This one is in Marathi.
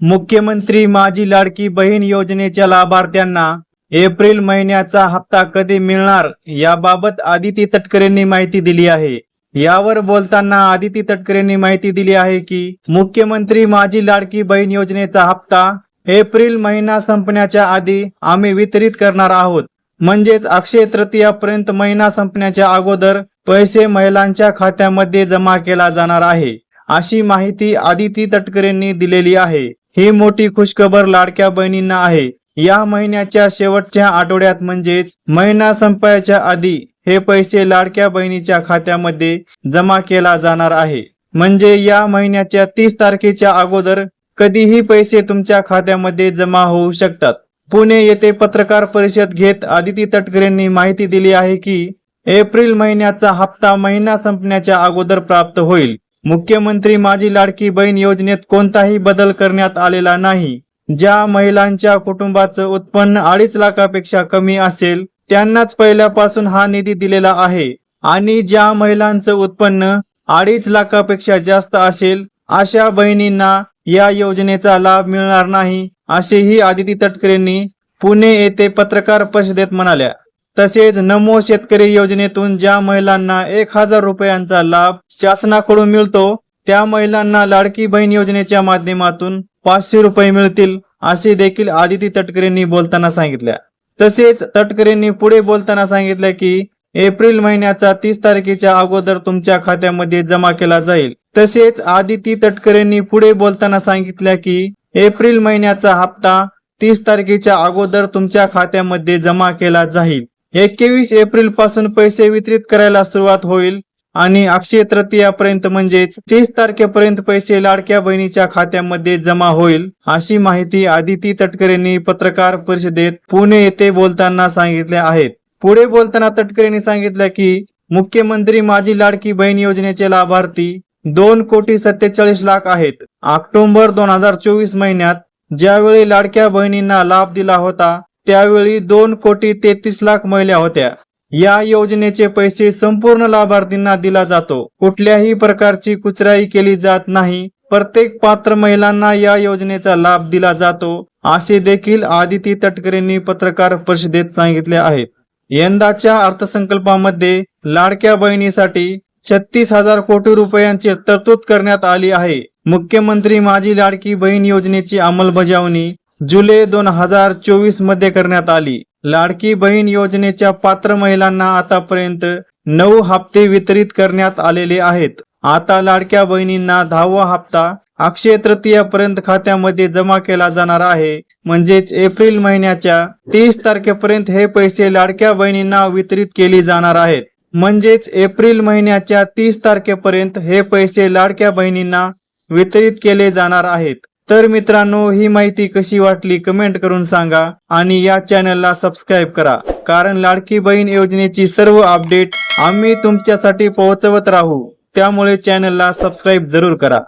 मुख्यमंत्री माझी लाडकी बहीण योजनेच्या लाभार्थ्यांना एप्रिल महिन्याचा हप्ता कधी मिळणार याबाबत आदिती तटकरेंनी माहिती दिली आहे. यावर बोलताना आदिती तटकरेंनी माहिती दिली आहे की मुख्यमंत्री माझी लाडकी बहीण योजनेचा हप्ता एप्रिल महिना संपण्याच्या आधी आम्ही वितरित करणार आहोत. म्हणजेच अक्षय तृतीयापर्यंत महिना संपण्याच्या अगोदर पैसे महिलांच्या खात्यामध्ये जमा केला जाणार आहे. अशी माहिती आदिती तटकरेंनी दिलेली आहे. ही मोठी खुशखबर लाडक्या बहिणींना आहे. या महिन्याच्या शेवटच्या आठवड्यात म्हणजेच महिना संपायच्या आधी हे पैसे लाडक्या बहिणीच्या खात्यामध्ये जमा केला जाणार आहे. म्हणजे या महिन्याच्या तीस तारखेच्या अगोदर कधीही पैसे तुमच्या खात्यामध्ये जमा होऊ शकतात. पुणे येथे पत्रकार परिषद घेत आदिती तटकरेंनी माहिती दिली आहे की एप्रिल महिन्याचा हप्ता महिना संपण्याच्या अगोदर प्राप्त होईल. मुख्यमंत्री माझी लाडकी बहीण योजनेत कोणताही बदल करण्यात आलेला नाही. ज्या महिलांच्या कुटुंबाचं उत्पन्न अडीच लाखापेक्षा कमी असेल त्यांनाच पहिल्यापासून हा निधी दिलेला आहे. आणि ज्या महिलांचं उत्पन्न अडीच लाखापेक्षा जास्त असेल अशा बहिणींना या योजनेचा लाभ मिळणार नाही असेही आदिती तटकरेंनी पुणे येथे पत्रकार परिषदेत म्हणाल्या. तसेच नमो शेतकरी योजनेतून ज्या महिलांना एक हजार रुपयांचा लाभ शासनाकडून मिळतो त्या महिलांना लाडकी बहीण योजनेच्या माध्यमातून पाचशे रुपये मिळतील असे देखील आदिती तटकरेंनी बोलताना सांगितल्या. तसेच तटकरेंनी पुढे बोलताना सांगितले की एप्रिल महिन्याचा तीस तारखेच्या अगोदर तुमच्या खात्यामध्ये जमा केला जाईल. तसेच आदिती तटकरेंनी पुढे बोलताना सांगितल्या की एप्रिल महिन्याचा हप्ता तीस तारखेच्या अगोदर तुमच्या खात्यामध्ये जमा केला जाईल. एकवीस एप्रिलपासून पैसे वितरित करायला सुरुवात होईल आणि अक्षय तृतीयापर्यंत म्हणजेच तीस तारखेपर्यंत पैसे लाडक्या बहिणीच्या खात्यामध्ये जमा होईल अशी माहिती आदिती तटकरेंनी पत्रकार परिषदेत पुणे येथे बोलताना सांगितले आहेत. पुढे बोलताना तटकरेंनी सांगितलं की मुख्यमंत्री माझी लाडकी बहीण योजनेचे लाभार्थी दोन कोटी सत्तेचाळीस लाख आहेत. ऑक्टोबर दोन हजार चोवीस महिन्यात ज्यावेळी लाडक्या बहिणींना लाभ दिला होता त्यावेळी दोन कोटी तेहतीस लाख महिला होत्या. या योजनेचे पैसे संपूर्ण लाभार्थींना दिला जातो. कुठल्याही प्रकारची कुचराई केली जात नाही. प्रत्येक पात्र महिलांना या योजनेचा लाभ दिला जातो असे देखील आदिती तटकरेंनी पत्रकार परिषदेत सांगितले आहेत यंदाच्या अर्थसंकल्पामध्ये लाडक्या बहिणीसाठी छत्तीस हजार कोटी रुपयांची तरतूद करण्यात आली आहे. मुख्यमंत्री माझी लाडकी बहीण योजनेची अंमलबजावणी जुलै दोन हजार चोवीसमध्ये करण्यात आली. लाडकी बहीण योजनेच्या पात्र महिलांना आतापर्यंत नऊ हप्ते वितरित करण्यात आलेले आहेत. आता लाडक्या बहिणींना दहावा हप्ता अक्षय तृतीयापर्यंत खात्यामध्ये जमा केला जाणार आहे. म्हणजेच एप्रिल महिन्याच्या तीस तारखेपर्यंत हे पैसे लाडक्या बहिणींना वितरित केले जाणार आहेत. म्हणजेच एप्रिल महिन्याच्या तीस तारखेपर्यंत हे पैसे लाडक्या बहिणींना वितरित केले जाणार आहेत. तर मित्रांनो ही माहिती कशी वाटली कमेंट करून सांगा आणि या चॅनलला सबस्क्राईब करा कारण लाडकी बहीण योजनेची सर्व अपडेट आम्ही तुमच्यासाठी पोहोचवत राहू. त्यामुळे चॅनलला सबस्क्राईब जरूर करा.